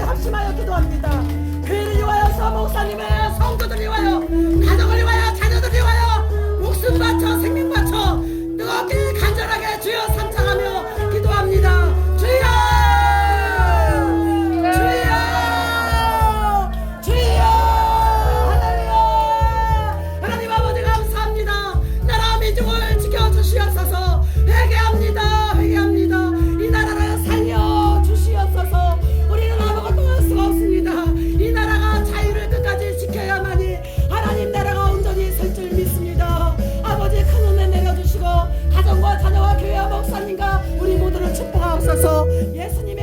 합심하여 기도합니다. 교회를 위하여서 목사님의 예수님